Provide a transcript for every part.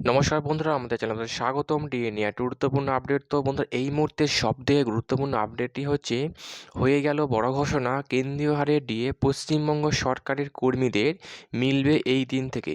নমস্কার বন্ধুরা, আমাদের চ্যানেলে স্বাগতম। ডিএ নিয়ে একটি গুরুত্বপূর্ণ আপডেট তো বন্ধুরা, এই মুহূর্তে সবথেকে গুরুত্বপূর্ণ আপডেটটি হচ্ছে, হয়ে গেল বড় ঘোষণা, কেন্দ্রীয় হারে ডিএ পশ্চিমবঙ্গ সরকারের কর্মীদের মিলবে এই দিন থেকে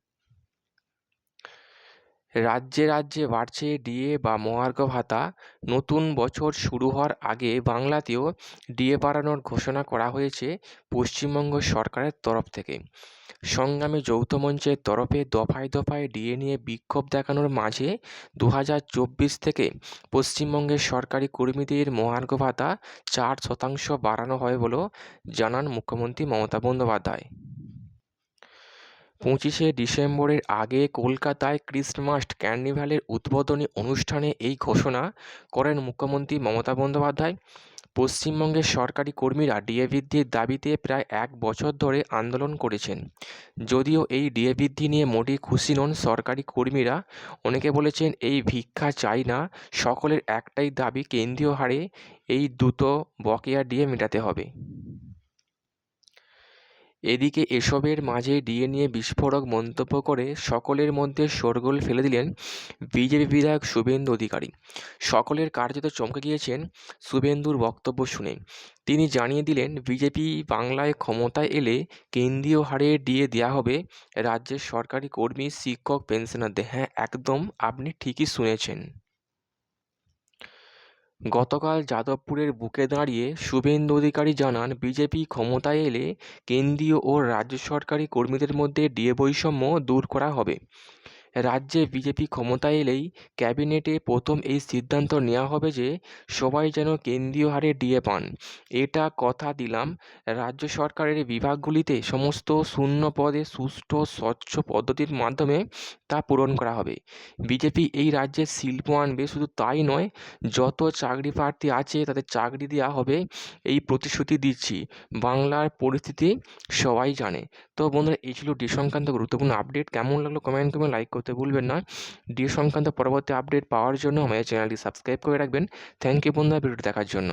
রাজ্যে রাজ্যে বাড়ছে ডিএ বা মহার্ঘ ভাতা। নতুন বছর শুরু হওয়ার আগে বাংলাতেও ডিএ বাড়ানোর ঘোষণা করা হয়েছে পশ্চিমবঙ্গ সরকারের তরফ থেকে। সংগ্রামী যৌথ মঞ্চের তরফে দফায় দফায় ডিএ নিয়ে বিক্ষোভ দেখানোর মাঝে দু হাজার চব্বিশ থেকে পশ্চিমবঙ্গের সরকারি কর্মীদের মহার্ঘ ভাতা চার শতাংশ বাড়ানো হয় বলেও জানান মুখ্যমন্ত্রী মমতা বন্দ্যোপাধ্যায়। পঁচিশে ডিসেম্বরের আগে কলকাতায় ক্রিসমাস ক্যার্নিভালের উদ্বোধনী অনুষ্ঠানে এই ঘোষণা করেন মুখ্যমন্ত্রী মমতা বন্দ্যোপাধ্যায়। পশ্চিমবঙ্গের সরকারি কর্মীরা ডিএ বৃদ্ধির দাবিতে প্রায় এক বছর ধরে আন্দোলন করেছেন। যদিও এই ডিএ বৃদ্ধি নিয়ে মোটেই খুশি নন সরকারি কর্মীরা। অনেকে বলেছেন এই ভিক্ষা চাই না, সকলের একটাই দাবি, কেন্দ্রীয় হারে এই দ্রুত বকেয়া ডিএ মেটাতে হবে। এদিকে এসবের মাঝে ডিএ নিয়ে বিস্ফোরক মন্তব্য করে সকলের মধ্যে শোরগোল ফেলে দিলেন বিজেপি বিধায়ক শুভেন্দু অধিকারী। সকলের কার্যত চমকে গিয়েছেন শুভেন্দুর বক্তব্য শুনে। তিনি জানিয়ে দিলেন, বিজেপি বাংলায় ক্ষমতায় এলে কেন্দ্রীয় হারে ডিএ দেওয়া হবে। রাজ্যের সরকারি কর্মী, শিক্ষক, পেনশনারদের। হ্যাঁ একদম, আপনি ঠিকই শুনেছেন। গতকাল যাদবপুরের বুকে দাঁড়িয়ে শুভেন্দু অধিকারী জানান, বিজেপি ক্ষমতায় এলে কেন্দ্রীয় ও রাজ্য সরকারি কর্মীদের মধ্যে ডিএ বৈষম্য দূর করা হবে। রাজ্যে বিজেপি ক্ষমতায় এলেই ক্যাবিনেটে প্রথম এই সিদ্ধান্ত নেওয়া হবে যে সবাই যেন কেন্দ্রীয় হারে ডিএ পান। এটা কথা দিলাম রাজ্য সরকারের বিভাগগুলিতে সমস্ত শূন্য পদে সুষ্ঠু স্বচ্ছ পদ্ধতির মাধ্যমে তা পূরণ করা হবে। বিজেপি এই রাজ্যে শিল্প আনবে শুধু তাই নয়, যত চাকরি প্রার্থী আছে তাদের চাকরি দেওয়া হবে, এই প্রতিশ্রুতি দিচ্ছি। বাংলার পরিস্থিতি সবাই জানে। তো বন্ধুরা, এই ছিল ডি সংক্রান্ত গুরুত্বপূর্ণ আপডেট। কেমন লাগল কমেন্ট করবেন, লাইক করতে ভুলবেন না। ডিএ সংক্রান্ত পরবর্তী আপডেট পাওয়ার জন্য আমাদের চ্যানেলটি সাবস্ক্রাইব করে রাখবেন। থ্যাংক ইউ বন্ধুরা, ভিডিওটি দেখার জন্য।